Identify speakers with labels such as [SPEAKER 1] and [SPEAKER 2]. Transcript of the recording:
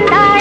[SPEAKER 1] 만나